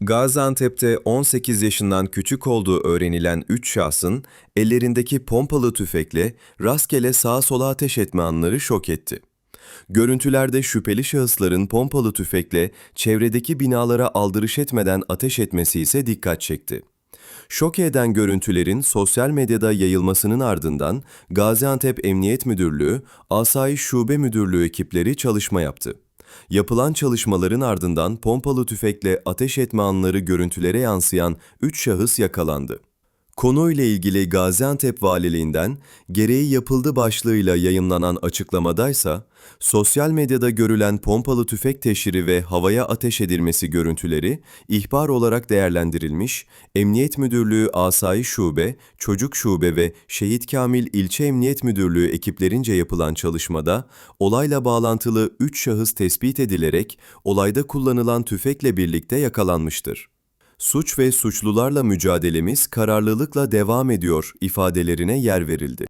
Gaziantep'te 18 yaşından küçük olduğu öğrenilen 3 şahsın ellerindeki pompalı tüfekle rastgele sağa sola ateş etme anları şok etti. Görüntülerde şüpheli şahısların pompalı tüfekle çevredeki binalara aldırış etmeden ateş etmesi ise dikkat çekti. Şok eden görüntülerin sosyal medyada yayılmasının ardından Gaziantep Emniyet Müdürlüğü, Asayiş Şube Müdürlüğü ekipleri çalışma yaptı. Yapılan çalışmaların ardından pompalı tüfekle ateş etme anları görüntülere yansıyan 3 şahıs yakalandı. Konuyla ilgili Gaziantep Valiliğinden gereği yapıldı başlığıyla yayımlanan açıklamadaysa, sosyal medyada görülen pompalı tüfek teşhiri ve havaya ateş edilmesi görüntüleri ihbar olarak değerlendirilmiş, Emniyet Müdürlüğü Asayiş Şube, Çocuk Şube ve Şehit Kamil İlçe Emniyet Müdürlüğü ekiplerince yapılan çalışmada olayla bağlantılı 3 şahıs tespit edilerek olayda kullanılan tüfekle birlikte yakalanmıştır. Suç ve suçlularla mücadelemiz kararlılıkla devam ediyor ifadelerine yer verildi.